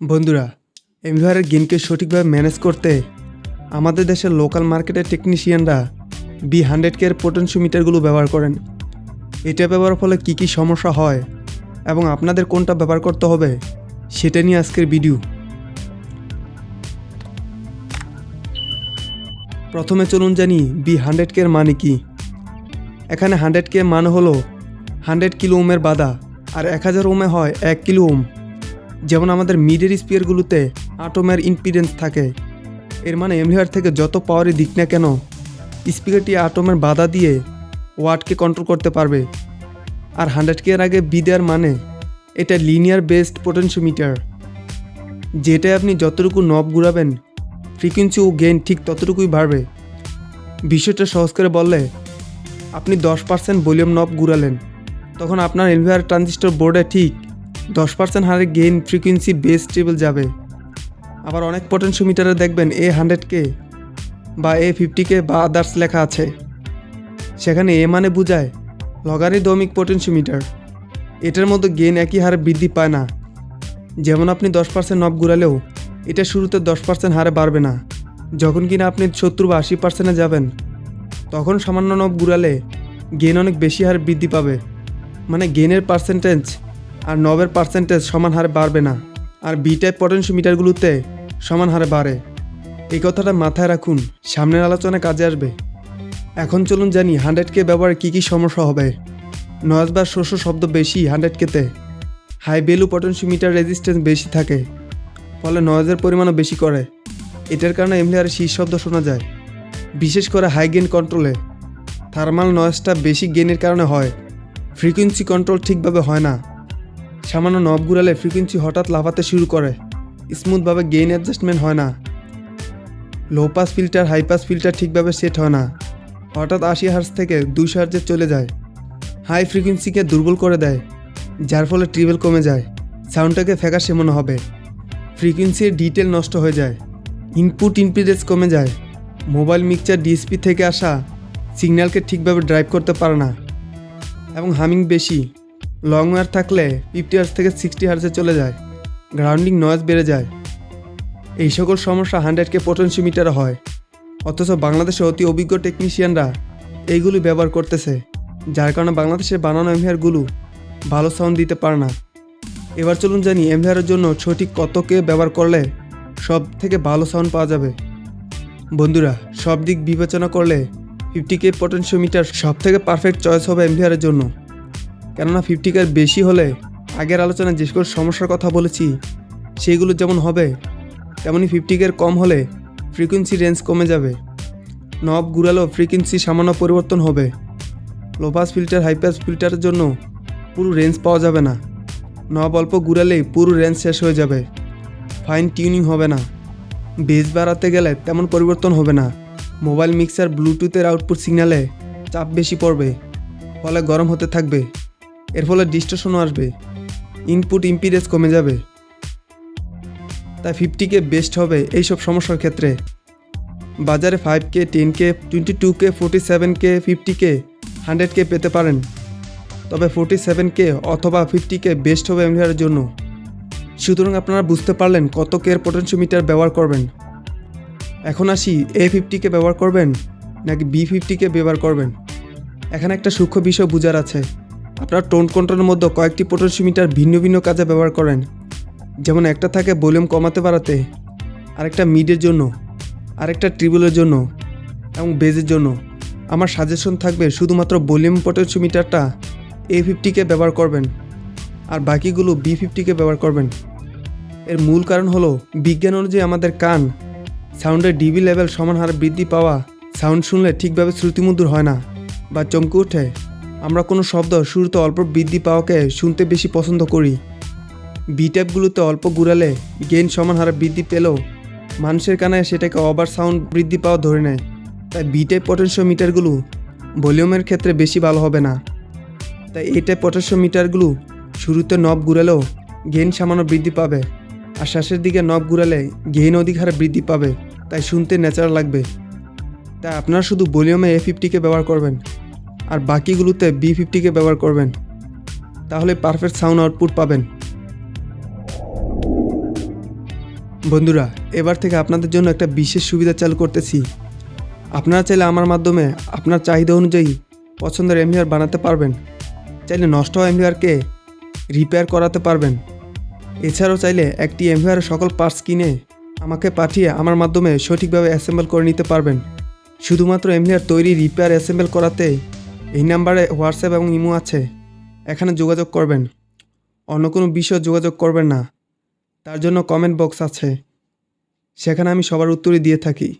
বন্ধুরা, এমভিআরের গেমকে সঠিকভাবে ম্যানেজ করতে আমাদের দেশের লোকাল মার্কেটের টেকনিশিয়ানরা বি হান্ড্রেড কেয়ার পোটেনশিওমিটারগুলো ব্যবহার করেন। এটা ব্যবহারের ফলে কী কী সমস্যা হয় এবং আপনাদের কোনটা ব্যবহার করতে হবে, সেটা নিয়ে আজকের ভিডিও প্রথমে চলুন জানি বি হান্ড্রেড কের মানে কি। এখানে হান্ড্রেড কে মানে হলো হান্ড্রেড কিলো ওমের বাধা, আর এক হাজার ওমে হয় এক কিলো ওম। যেমন আমাদের মিডের স্পিয়ারগুলোতে আটমের ইম্পিডেন্স থাকে। এর মানে এমভিআর থেকে যত পাওয়ারই দিক না কেন স্পিকারটি আটমের বাধা দিয়ে ওয়াটকে কন্ট্রোল করতে পারবে। আর হান্ড্রেড কে এর আগে বি দেওয়ার মানে এটা লিনিয়ার বেসড পোটেনশিওমিটার যেটায় আপনি যতটুকু নব ঘুরাবেন ফ্রিকুয়েন্সি ও গেইন ঠিক ততটুকুই বাড়বে। বিষয়টা সহজ করে বললে, আপনি দশ পার্সেন্ট ভলিউম নব ঘুরালেন, তখন আপনার এলভিআর ট্রানজিস্টর বোর্ডে ঠিক দশ পার্সেন্ট হারে গেইন ফ্রিকুয়েন্সি বেস টেবিল যাবে। আবার অনেক পটেনশিওমিটারে দেখবেন এ হান্ড্রেড কে বা এ ফিফটি কে বা আদার্স লেখা আছে। সেখানে এ মানে বোঝায় লগারিদমিক পটেনশিওমিটার এটার মধ্যে গেইন একই হারে বৃদ্ধি পায় না। যেমন আপনি দশ পার্সেন্ট নব ঘুরালেও এটা শুরুতে দশ পার্সেন্ট হারে বাড়বে না। যখন কিনা আপনি সত্তর বা আশি পার্সেন্টে যাবেন, তখন সামান্য নব ঘুরালে গেন অনেক বেশি হারে বৃদ্ধি পাবে। মানে গেনের পার্সেন্টেজ আর নবের পার্সেন্টেজ সমান হারে বাড়বে না। আর বি টাইপ পটেনশিওমিটারগুলোতে সমান হারে বাড়ে। এই কথাটা মাথায় রাখুন, সামনের আলোচনা কাজে আসবে। এখন চলুন জানি হান্ড্রেড কে ব্যবহারে কী কী সমস্যা হবে। নয়েজ বা শস্য শব্দ বেশি হান্ড্রেড কেতে হাই ভ্যালু পটেনশিওমিটার রেজিস্ট্যান্স বেশি থাকে, ফলে নয়েজের পরিমাণও বেশি করে। এটার কারণে এমলিয়ারে শীষ শব্দ শোনা যায়। বিশেষ করে হাই গেন কন্ট্রোলে থার্মাল নয়েজটা বেশি গেনের কারণে হয়। ফ্রিকোয়েন্সি কন্ট্রোল ঠিকভাবে হয় না। সামান্য নব ঘুরালে ফ্রিকোয়েন্সি হঠাৎ লাফাতে শুরু করে। স্মুথভাবে গেইন অ্যাডজাস্টমেন্ট হয় না। Low pass filter high pass filter ঠিকভাবে সেট হয় না। হঠাৎ আশি হার্স থেকে দুশো হার্জে চলে যায়। হাই ফ্রিকোয়েন্সিকে দুর্বল করে দেয়, যার ফলে ট্রিবেল কমে যায়। সাউন্ডটাকে ফ্যাকাশে মনে হবে। ফ্রিকোয়েন্সির ডিটেল নষ্ট হয়ে যায়। ইনপুট ইম্পিডেন্স কমে যায়। মোবাইল মিক্সচার ডিএসপি থেকে আসা সিগন্যালকে ঠিকভাবে ড্রাইভ করতে পারে না। এবং হামিং বেশি। লং ওয়ার থাকলে ফিফটি হার্স থেকে সিক্সটি হার্সে চলে যায়। গ্রাউন্ডিং নয়েজ বেড়ে যায়। এই সকল সমস্যা হান্ড্রেড কে হান্ড্রেডকে পোটেনশিওমিটারে হয়। অথচ বাংলাদেশে অতি অভিজ্ঞ টেকনিশিয়ানরা এইগুলি ব্যবহার করতেছে, যার কারণে বাংলাদেশের বানানো এমভিআরগুলো ভালো সাউন্ড দিতে পারে না। এবার চলুন জানি এমভিআরের জন্য সঠিক কতকে ব্যবহার করলে সব থেকে ভালো সাউন্ড পাওয়া যাবে। বন্ধুরা সব দিক বিবেচনা করলে ফিফটি কে পটেনশিওমিটার সব থেকে পারফেক্ট চয়েস হবে এমভিআরের জন্য। কেননা ফিফটি কে বেশি হলে আগের আলোচনায় যে সকল সমস্যার কথা বলেছি, সেইগুলো যেমন হবে তেমনই ফিফটি কের কম হলে ফ্রিকোয়েন্সি রেঞ্জ কমে যাবে। নব ঘুরালেও ফ্রিকোয়েন্সি সামান্য পরিবর্তন হবে। Low pass filter high pass ফিল্টারের জন্য পুরো রেঞ্জ পাওয়া যাবে না। নব অল্প ঘুরালেই পুরো রেঞ্জ শেষ হয়ে যাবে। ফাইন টিউনিং হবে না। বেস বাড়াতে গেলে তেমন পরিবর্তন হবে না। মোবাইল মিক্সার ব্লুটুথের আউটপুট সিগন্যালে চাপ বেশি পড়বে, ফলে গরম হতে থাকবে। এর ফলে ডিস্ট্রেশনও আসবে। ইনপুট ইম্পিডেন্স কমে যাবে। তাই ফিফটি কে বেস্ট হবে এইসব সমস্যার ক্ষেত্রে। বাজারে five K ten K twenty two K forty seven K fifty K hundred K পেতে পারেন। তবে ফোর্টি সেভেন কে অথবা ফিফটি কে বেস্ট হবে এমভিআরের জন্য। সুতরাং আপনারা বুঝতে পারলেন কত কের পোটেনশিওমিটার ব্যবহার করবেন। এখন আসি এ ফিফটিকে ব্যবহার করবেন নাকি বি ফিফটিকে ব্যবহার করবেন। এখানে একটা সূক্ষ্ম বিষয় বোঝার আছে। আপনার টোন কন্ট্রোলের মধ্যে কয়েকটি পোটেনশিওমিটার ভিন্ন ভিন্ন কাজে ব্যবহার করেন। যেমন একটা থাকে ভলিউম কমাতে বাড়াতে, আরেকটা মিডের জন্য, আরেকটা ট্রিবলের জন্য এবং বেজের জন্য। আমার সাজেশন থাকবে শুধুমাত্র ভলিউম পোটেনশিওমিটারটা এ ফিফটিকে ব্যবহার করবেন আর বাকিগুলো বি ফিফটিকে ব্যবহার করবেন। এর মূল কারণ হলো বিজ্ঞান অনুযায়ী আমাদের কান সাউন্ডের ডিবি লেভেল সমান হারে বৃদ্ধি পাওয়া, সাউন্ড শুনলে ঠিকভাবে শ্রুতিমধুর হয় না বা চমকে ওঠে। আমরা কোনো শব্দ শুরুতে অল্প বৃদ্ধি পাওয়াকে শুনতে বেশি পছন্দ করি। বি ট্যাপগুলোতে অল্প ঘুরালে গেইন সমান হারে বৃদ্ধি পেলেও মানুষের কানে সেটাকে ওভার সাউন্ড বৃদ্ধি পাওয়া ধরে নেয়। তাই বি টাইপ পটেনশিওমিটারগুলো ভলিউমের ক্ষেত্রে বেশি ভালো হবে না। তাই এই টাইপ পটেনশিওমিটারগুলো শুরুতে নব ঘুরালেও গেইন সামান্য বৃদ্ধি পাবে আর শ্বাসের দিকে নব ঘুরালে গেইন অধিক হারে বৃদ্ধি পাবে, তাই শুনতে ন্যাচারাল লাগবে। তাই আপনারা শুধু ভলিউমে এ ফিফটিকে ব্যবহার করবেন। আর বাকিগুলোতে বি ফিফটিকে ব্যবহার করবেন। তাহলে পারফেক্ট সাউন্ড আউটপুট পাবেন। বন্ধুরা, এবার থেকে আপনাদের জন্য একটা বিশেষ সুবিধা চালু করতেছি। আপনারা চাইলে আমার মাধ্যমে আপনার চাহিদা অনুযায়ী পছন্দের এমভিআর বানাতে পারবেন। চাইলে নষ্ট হওয়া এমভিআরকে রিপেয়ার করাতে পারবেন। এছাড়াও চাইলে একটি এমভিআর সকল পার্টস কিনে আমাকে পাঠিয়ে আমার মাধ্যমে সঠিকভাবে অ্যাসেম্বল করে নিতে পারবেন। শুধুমাত্র এমভিআর তৈরি রিপেয়ার অ্যাসেম্বল করাতে এই নাম্বারে হোয়াটসঅ্যাপ এবং ইমো আছে। এখানে যোগাযোগ করবেন। অন্য কোনো বিষয়ে যোগাযোগ করবেন না। তার জন্য কমেন্ট বক্স আছে। সেখানে আমি সবার উত্তরই দিয়ে থাকি।